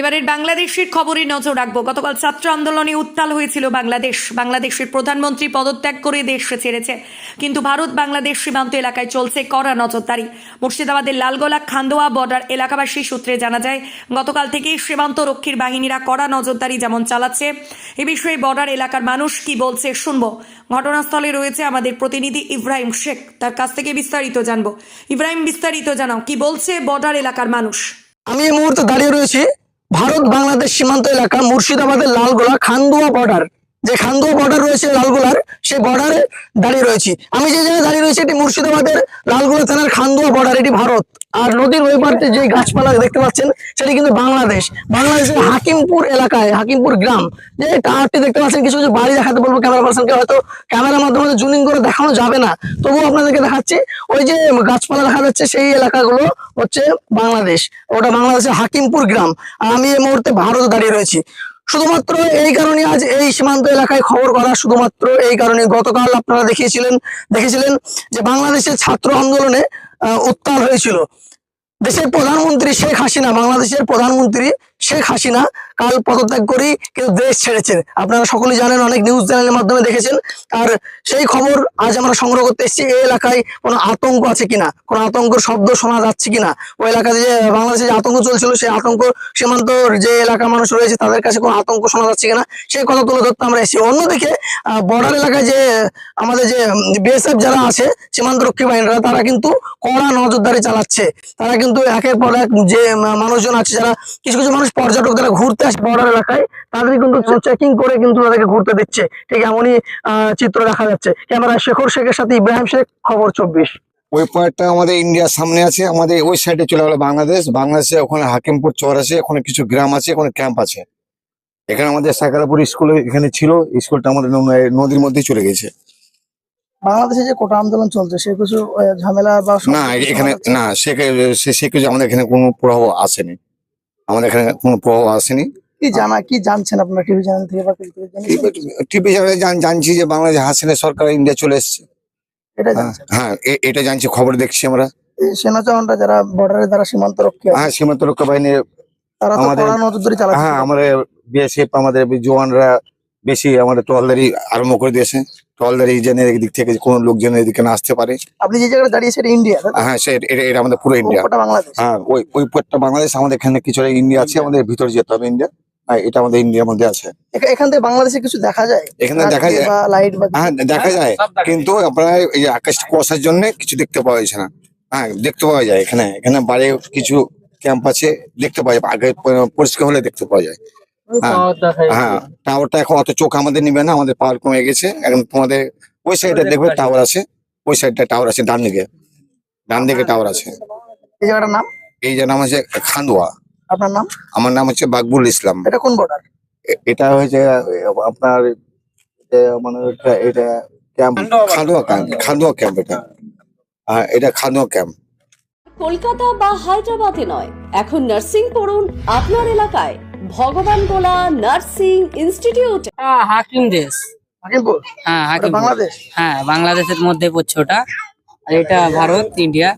এবারের বাংলাদেশের খবরে নজর রাখব। গতকাল ছাত্র আন্দোলনে উত্তাল হয়েছিল বাংলাদেশ। বাংলাদেশের প্রধানমন্ত্রী পদত্যাগ করে দেশ ছেড়েছে। কিন্তু ভারত বাংলাদেশ সীমান্ত এলাকায় চলছে কড়া নজরদারি। মুর্শিদাবাদের লালগোলা, খান্দোয়া বর্ডার এলাকাবাসী সূত্রে জানা যায়, গতকাল থেকেই সীমান্ত রক্ষীর বাহিনীরা কড়া নজরদারি যেমন চালাচ্ছে, এ বিষয়ে বর্ডার এলাকার মানুষ কি বলছে শুনব। ঘটনাস্থলে রয়েছে আমাদের প্রতিনিধি ইব্রাহিম শেখ। তার কাছ থেকে বিস্তারিত জানব। ইব্রাহিম, বিস্তারিত জানাও। কি বলছে বর্ডার এলাকার মানুষ? আমি এই মুহূর্তে দাঁড়িয়ে রয়েছি। ভারত বাংলাদেশ সীমান্ত এলাকা মুর্শিদাবাদের লালগোলা খান্দুয়া বর্ডার যে খান্দুয়া বর্ডার রয়েছে লালগোলার, সেই বর্ডারে দাঁড়িয়ে রয়েছি। আমি যে জায়গায় দাঁড়িয়ে রয়েছি, এটি মুর্শিদাবাদের লালগোলা থানার খান্দুয়া বর্ডার এটি ভারত। আর নদীর ওই পাড়তে যে গাছপালা দেখতে পাচ্ছেন, সেটি কিন্তু বাংলাদেশ। বাংলাদেশের হাকিমপুর এলাকায়, হাকিমপুর গ্রাম। যে টাওয়ারটি দেখতে পাচ্ছেন, কিছু কিছু বাড়ি দেখাতে বলব ক্যামেরা পার্সনকে হয়তো ক্যামেরার মাধ্যমে জুমিং করে দেখানো যাবে না। তবুও আপনাদেরকে দেখাচ্ছি, ওই যে গাছপালা দেখা যাচ্ছে, সেই এলাকাগুলো হচ্ছে বাংলাদেশ। ওটা বাংলাদেশের হাকিমপুর গ্রাম। আর আমি এই মুহূর্তে ভারত দাঁড়িয়ে রয়েছি। শুধুমাত্র এই কারণে আজ এই সীমান্ত এলাকায় খবর করা, শুধুমাত্র এই কারণে গতকাল আপনারা দেখিয়েছিলেন, দেখেছিলেন যে বাংলাদেশের ছাত্র আন্দোলনে উত্তাল হয়েছিল। দেশের প্রধানমন্ত্রী শেখ হাসিনা বাংলাদেশের প্রধানমন্ত্রী শেখ হাসিনা কাল পদত্যাগ করেই কিন্তু দেশ ছেড়েছেন। আপনারা সকলেই জানেন, অনেক নিউজ চ্যানেলের মাধ্যমে দেখেছেন। আর সেই খবর আজ আমরা সংগ্রহ করতে এসেছি, এই এলাকায় কোনো আতঙ্ক আছে কিনা? কোনো আতঙ্কের শব্দ শোনা যাচ্ছে কিনা? ওই এলাকাতে যে বাংলাদেশে যে আতঙ্ক চলছিল, সেই আতঙ্ক সীমান্তর যে এলাকার মানুষ রয়েছে, তাদের কাছে কোনো আতঙ্ক শোনা যাচ্ছে কিনা? সেই কথা তুলে ধরতে আমরা এসেছি। অন্যদিকে বর্ডার এলাকায় যে, আমাদের যে বিএসএফ যারা আছে, সীমান্ত রক্ষী বাহিনীরা, তারা কিন্তু কড়া নজরদারি চালাচ্ছে। তারা কিন্তু একের পর এক যে মানুষজন আছে, যারা কিছু কিছু পর্যটক যারা ঘুরতে আসে বর্ডার এলাকায় তাদের কিন্তু চেকিং করে কিন্তু তাদেরকে ঘুরতে দিচ্ছে। ঠিক এমনই আহ, চিত্র দেখা যাচ্ছে। ক্যামেরা শেখর শেখের সাথে ইব্রাহিম শেখ খবর চব্বিশ। ওই পার্টটা আমাদের ইন্ডিয়ার সামনে আছে আমাদের ওই সাইডে চলে গেলো বাংলাদেশ। বাংলাদেশে ওখানে হাকিমপুর চর আছে ওখানে কিছু গ্রাম আছে ওখানে ক্যাম্প আছে। এখানে আমাদের সাকারাপুর স্কুল এখানে ছিল স্কুলটা আমাদের ন- নদীর মধ্যেই চলে গেছে। বাংলাদেশে যে কোটা আন্দোলন চলছে সে কিছু ঝামেলা বা না এখানে না সে সে কিছু আমাদের এখানে কোনো প্রভাব আসেনি। আমাদের এখানে কোনো প্রভাব আসেনি। কি জানা কি জানছেন আপনারা? টিভি চ্যানেল থেকে বা? টিভি চ্যানেলে জানছি যে বাংলাদেশ হাসিনা সরকার ইন্ডিয়া চলে এসছে। এটা হ্যাঁ, হ্যাঁ এটা জানছি খবর দেখছি আমরা। সেনা জওয়ানরা যারা সীমান্ত রক্ষী হ্যাঁ সীমান্ত রক্ষা বাহিনীর তারা তো আমাদের- কড়া নজরদারি চালাচ্ছে। হ্যাঁ আমাদের বিএসএফ আমাদের জওয়ানরা বেশি আমাদের টহলদারি আরম্ভ করে দিয়েছে। টহলদারি যেন এদিক থেকে কোনো লোক যেন এদিকে না আসতে পারে। আপনি যে জায়গায় দাঁড়িয়ে সেটা ইন্ডিয়া হ্যাঁ সে এটা এটা আমাদের পুরো ইন্ডিয়া। বাংলাদেশ। হ্যাঁ ওই ওই পথটা বাংলাদেশ আমাদের এখানে কিছু ইন্ডিয়া আছে আমাদের ভিতরে যেতে হবে ইন্ডিয়া। হ্যাঁ এটা আমাদের ইন্ডিয়ার মধ্যে আছে। এখা- এখান থেকে বাংলাদেশে কিছু দেখা যায়? এখানে দেখা যায়। লাইট হ্যাঁ দেখা যায়। কিন্তু আপনার এই আকাশ কুয়াশার জন্য কিছু দেখতে পাওয়া যাচ্ছে না। হ্যাঁ দেখতে পাওয়া যায় এখানে। এখানে বাইরে কিছু ক্যাম্প আছে দেখতে পাওয়া যায়। আগে পরিষ্কার হলে দেখতে পাওয়া যায়। হ্যাঁ হ্যাঁ টাওয়ারটা এখন অত চোখ আমাদের নিবে না আমাদের পাওয়ার কমে গেছে। এখন তোমাদের ওই সাইডে দেখবে টাওয়ার আছে ওই সাইডটা টাওয়ার আছে ডান দিকে। ডান দিকে টাওয়ার আছে। এই জায়গাটার নাম? এই যে নাম আছে খান্দুয়া। আপনার নাম? আমার নাম হচ্ছে বাকবুল ইসলাম। এটা কোন বর্ডার এটা হয়েছে আপনার এটা মানে এটা এটা camp Khandua camp Khandua camp এটা। হ্যাঁ এটা খান্দুয়া ক্যাম্প কলকাতা বা হায়দ্রাবাদে নয় এখন নার্সিং পড়ুন আপনার এলাকায়। ভগবান গোলা নার্সিং ইনস্টিটিউট। হাকিম দেশ। হাকিমপুর হ্যাঁ হাকিম বাংলাদেশ? হ্যাঁ বাংলাদেশের মধ্যে পড়ছে ওটা। আর এটা ভারত ইন্ডিয়া।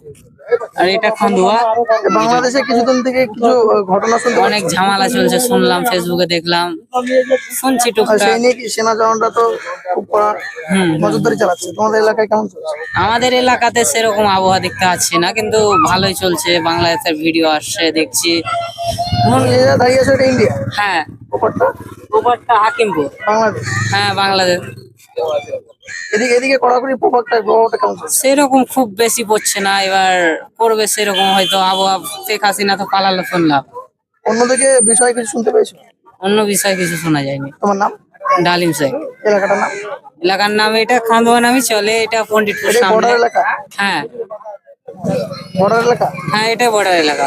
আর এটা খান্দুয়া। বাংলাদেশে কিছুদিন থেকে কিছু ঘটনা শুনতে অনেক ঝামেলা চলছে শুনলাম ফেসবুকে দেখলাম। শুনছি টুকটাক। সেই নিয়ে সেনা জওয়ানরা তো খুব নজরদারি চালাচ্ছে। তোমাদের এলাকায় কেমন চলছে? আমাদের এলাকাতে সেরকম আবহাওয়া দেখতে পাচ্ছি না কিন্তু ভালোই চলছে। বাংলাদেশের ভিডিও আসছে দেখছি। দাঁড়িয়ে আছো এটা ইন্ডিয়া হ্যাঁ। ওপরটা? ওপারটা হাকিমপুর। বাংলাদেশ? হ্যাঁ বাংলাদেশ। এদিকে এদিকে কড়াকড়ি প্রভাবটা প্রভাবটা কেমন সেরকম খুব বেশি পড়ছে না এবার পড়বে সেরকম হয়তো আবহাওয়া শেখ হাসিনা তো পালালো শুনলাম। অন্যদিকে বিষয় কিছু শুনতে পেয়েছ? অন্য বিষয় কিছু শোনা যায়নি। তোমার নাম? ডালিম শেখ এলাকাটার নাম? এলাকার নাম এটা খান্দোয়া নামই চলে এটা পন্ডিতপুর সামনে। এলাকা? হ্যাঁ। বর্ডার এলাকা? হ্যাঁ এটা বর্ডার এলাকা।